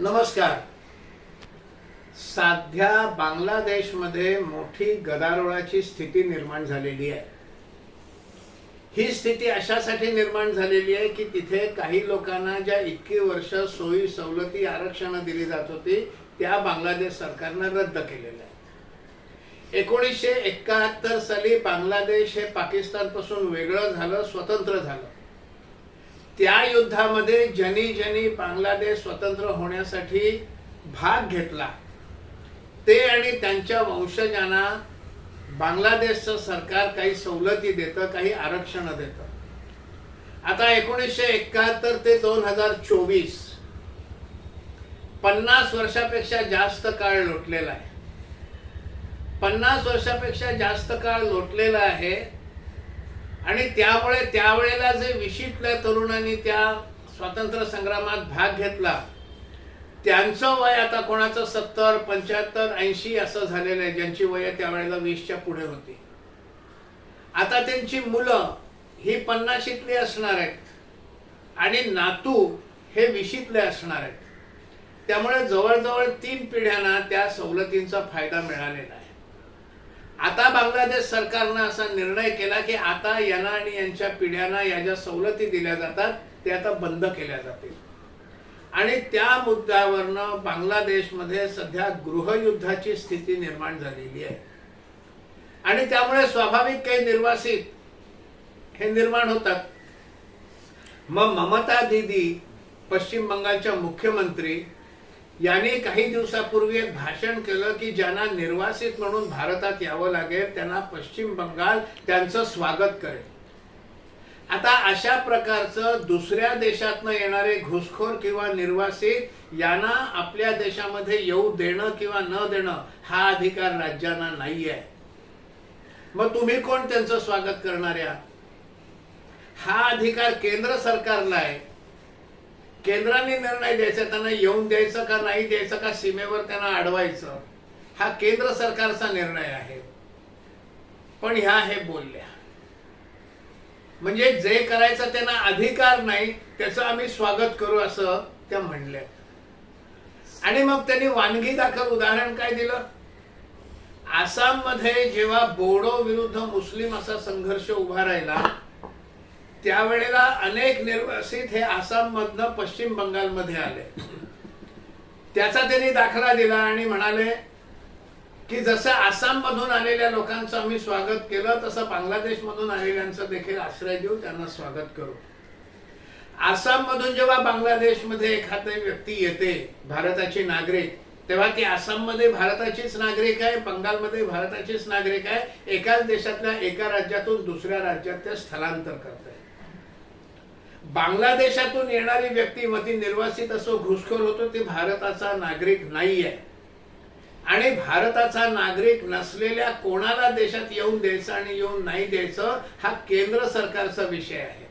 नमस्कार. साध्या बांगलादेशमध्ये मोठी गदारोळाची स्थिती निर्माण झालेली आहे. ही स्थिती अशासाठी निर्माण झालेली आहे की तिथे काही लोकांना ज्या इतकी वर्ष सोयी सवलती आरक्षण दिली जात होती त्या बांगलादेश सरकारनं रद्द केलेल्या आहेत. एकोणीसशे एकाहत्तर साली बांगलादेश हे पाकिस्तानपासून वेगळं झालं स्वतंत्र झालं. त्या युद्धामध्ये ज्यांनी ज्यांनी बांगलादेश स्वतंत्र होण्यासाठी भाग घेतला ते आणि त्यांच्या वंशजांना बांगलादेशचं सरकार काही सवलती देतं काही आरक्षण देतं. आता एकोणीसशे एकाहत्तर ते दोन हजार चोवीस पन्नास वर्षापेक्षा जास्त काळ लोटलेला आहे. पन्नास वर्षापेक्षा जास्त काळ लोटलेला आहे आणि त्यामुळे त्यावेळेला जे विशीतल्या तरुणांनी त्या स्वातंत्र्य संग्रामात भाग घेतला त्यांचं वय आता कोणाचं? सत्तर पंच्याहत्तर ऐंशी असं झालेलं आहे. ज्यांची वय त्यावेळेला वीसच्या पुढे होती. आता त्यांची मुलं ही पन्नाशीतली असणार आहेत. आणि नातू हे विशीतले असणार आहेत. त्यामुळे जवळजवळ तीन पिढ्यांना त्या सवलतींचा फायदा मिळालेला आहे. आता बांगलादेश सरकारनं असा निर्णय केला की आता यांना आणि यांच्या पिढ्यांना या ज्या सवलती दिल्या जातात ते आता बंद केल्या जातील. आणि त्या मुद्द्यावरनं बांगलादेशमध्ये सध्या गृहयुद्धाची स्थिती निर्माण झालेली आहे. आणि त्यामुळे स्वाभाविक काही निर्वासित हे निर्माण होतात. मग ममता दीदी पश्चिम बंगालच्या मुख्यमंत्री यांनी काही दिवसापूर्वी एक भाषण केलं की ज्यांना निर्वासित म्हणून भारतात यावं लागेल त्यांना पश्चिम बंगाल त्यांचं स्वागत करेल. आता अशा प्रकारचं दुसऱ्या देशातनं येणारे घुसखोर किंवा निर्वासित यांना आपल्या देशामध्ये येऊ देणं किंवा न देणं हा अधिकार राज्यांना नाही आहे मग तुम्ही कोण त्यांचं स्वागत करणाऱ्या? हा अधिकार केंद्र सरकारला आहे. केंद्राने निर्णय द्यायचा त्यांना येऊन द्यायचं का नाही द्यायचं का सीमेवर त्यांना अडवायचं हा केंद्र सरकारचा निर्णय आहे. पण ह्या हे बोलल्या. म्हणजे जे करायचं त्यांना अधिकार नाही त्याचं आम्ही स्वागत करू असं त्या म्हणल्या. आणि मग त्यांनी वानगी दाखल उदाहरण काय दिलं? आसाममध्ये जेव्हा बोडो विरुद्ध मुस्लिम असा संघर्ष उभा राहिला त्यावेळेला अनेक निर्वासित हे आसाममधनं पश्चिम बंगालमध्ये आले. त्याचा त्यांनी दाखला दिला आणि म्हणाले की जसं आसाम मधून आलेल्या लोकांचं आम्ही स्वागत केलं तसं बांगलादेश मधून आलेल्यांचं देखील आश्रय देऊ त्यांना स्वागत करू. आसाम मधून जेव्हा बांगलादेशमध्ये एखादी व्यक्ती येते भारताची नागरिक तेव्हा ती आसाममध्ये भारताचीच नागरिक आहे बंगालमध्ये भारताचीच नागरिक आहे एकाच देशातल्या एका राज्यातून दुसऱ्या राज्यात ते स्थलांतर करते बांगलादेशातून येणारी व्यक्ती वती निर्वासित असो घुसखोर होतो ते भारताचा नागरिक नाही आहे आणि भारताचा नागरिक नसलेल्या कोणाला देशात येऊन द्यायचं आणि येऊन नाही द्यायचं हा केंद्र सरकारचा विषय आहे.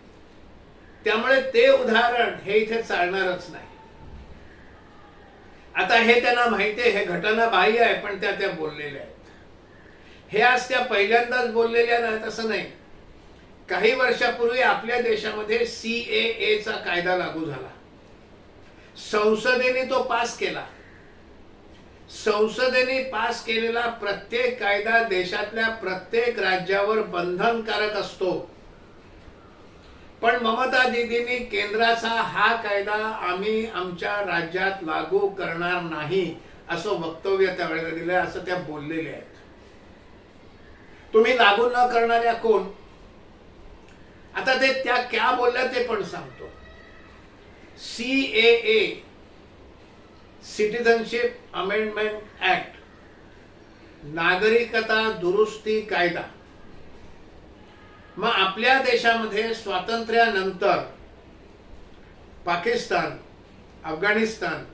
त्यामुळे ते उदाहरण हे इथे चालणारच नाही. आता हे त्यांना माहिती आहे हे घटना बाह्य आहे पण त्या त्या बोललेल्या आहेत. हे आज त्या पहिल्यांदाच बोललेल्या नाहीत असं नाही. काही वर्षापूर्वी आपल्या देशामध्ये सी ए चा कायदा लागू झाला. संसदेने तो पास केला. संसदेने पास केलेला प्रत्येक कायदा देशातल्या प्रत्येक राज्यावर बंधनकारक असतो. पण ममता दीदींनी केंद्राचा हा कायदा आम्ही आमच्या राज्यात लागू करणार नाही असं वक्तव्य त्यावेळेला दिलंय असं त्या बोललेल्या आहेत. तुम्ही लागू न करणाऱ्या कोण? आता ते त्या क्या बोलल्या ते पण सांगतो. C A A citizenship amendment act नागरिकता दुरुस्ती कायदा. मग आपल्या देशामध्ये स्वातंत्र्यानंतर पाकिस्तान अफगाणिस्तान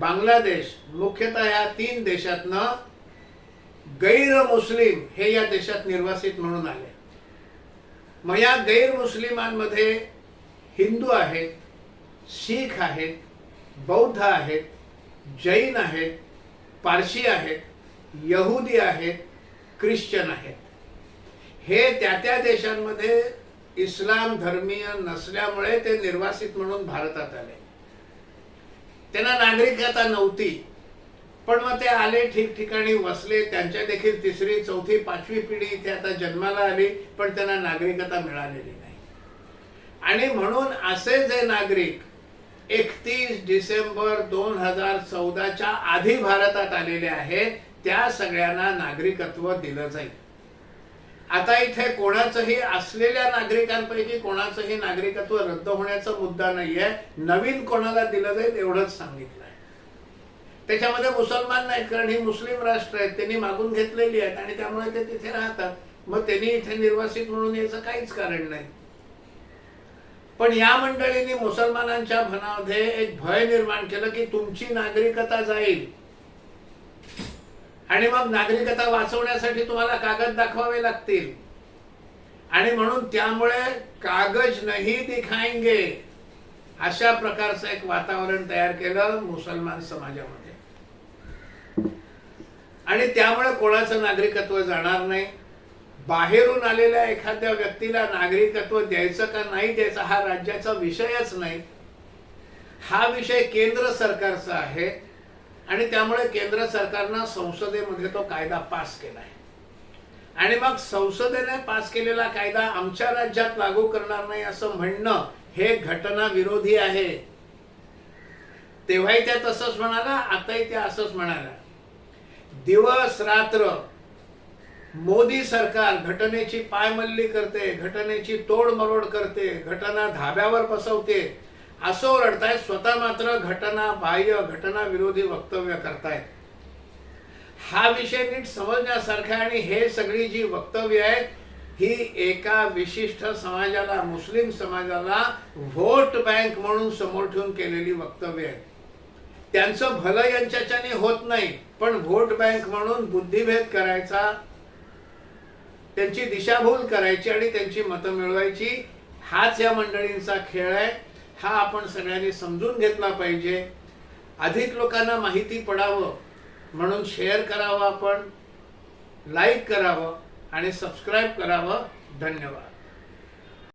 बांगलादेश मुख्यतः या तीन देशातनं गैर मुस्लिम हे या देशात निर्वासित म्हणून आले. मग या गैरमुस्लिमांमध्ये हिंदू आहेत शीख आहेत बौद्ध आहेत जैन आहेत पारशी आहेत यहुदी आहेत ख्रिश्चन आहेत. हे त्या त्या देशांमध्ये इस्लाम धर्मीय नसल्यामुळे ते निर्वासित म्हणून भारतात आले. त्यांना नागरिकता नव्हती. पण मग ते आले ठिकठिकाणी वसले. त्यांच्या देखील तिसरी चौथी पाचवी पिढी इथे आता जन्माला आली पण त्यांना नागरिकता मिळालेली नाही. आणि म्हणून असे जे नागरिक एकतीस डिसेंबर दोन हजार चौदाच्या आधी भारतात आलेले आहेत त्या सगळ्यांना नागरिकत्व दिलं जाईल. आता इथे कोणाचंही असलेल्या नागरिकांपैकी कोणाचंही नागरिकत्व रद्द होण्याचा मुद्दा नाहीये. नवीन कोणाला दिलं जाईल एवढंच सांगितलं त्याच्यामध्ये मुसलमान नाहीत कारण ही मुस्लिम राष्ट्र आहेत. त्यांनी मागून घेतलेली आहेत आणि त्यामुळे ते तिथे राहतात. मग त्यांनी इथे निर्वासित म्हणून याचं काहीच कारण नाही. पण या मंडळींनी मुसलमानांच्या मनामध्ये एक भय निर्माण केलं की तुमची नागरिकता जाईल. आणि मग नागरिकता वाचवण्यासाठी तुम्हाला कागद दाखवावे लागतील. आणि म्हणून त्यामुळे कागज नाही दिखाएंगे अशा प्रकारचं एक वातावरण तयार केलं मुसलमान समाजामध्ये. आणि त्यामुळे कोणाचं नागरिकत्व जाणार नाही. बाहेरून आलेल्या एखाद्या व्यक्तीला नागरिकत्व द्यायचं का नाही द्यायचं हा राज्याचा विषयच नाही. हा विषय केंद्र सरकारचा आहे आणि त्यामुळे केंद्र सरकारनं संसदेमध्ये तो कायदा पास केला आहे आणि मग संसदेने पास केलेला कायदा आमच्या राज्यात लागू करणार नाही असं म्हणणं हे घटना विरोधी आहे. तेव्हाही त्या तसंच म्हणाला आताही त्या असंच म्हणाला दिवस रात्र मोदी सरकार घटनेची पायमल्ली करते घटनेची तोडमरोड करते घटना धाब्यावर बसवते असं ओरडतायत स्वतः मात्र घटना बाह्य घटना विरोधी वक्तव्य करतायत. हा विषय नीट समजण्यासारखा आणि हे सगळी जी वक्तव्य आहेत ही एका विशिष्ट समाजाला मुस्लिम समाजाला व्होट बँक म्हणून समोर ठेवून केलेली वक्तव्य आहेत. त्यांचं भलं यांच्याच्याने होत नाही. पण व्होट बँक म्हणून बुद्धिभेद करायचा त्यांची दिशाभूल करायची आणि त्यांची मतं मिळवायची हाच या मंडळींचा खेळ आहे. हा आपण सगळ्यांनी समजून घेतला पाहिजे. अधिक लोकांना माहिती पडावं म्हणून शेअर करावं आपण लाईक करावं आणि सबस्क्राईब करावं. धन्यवाद.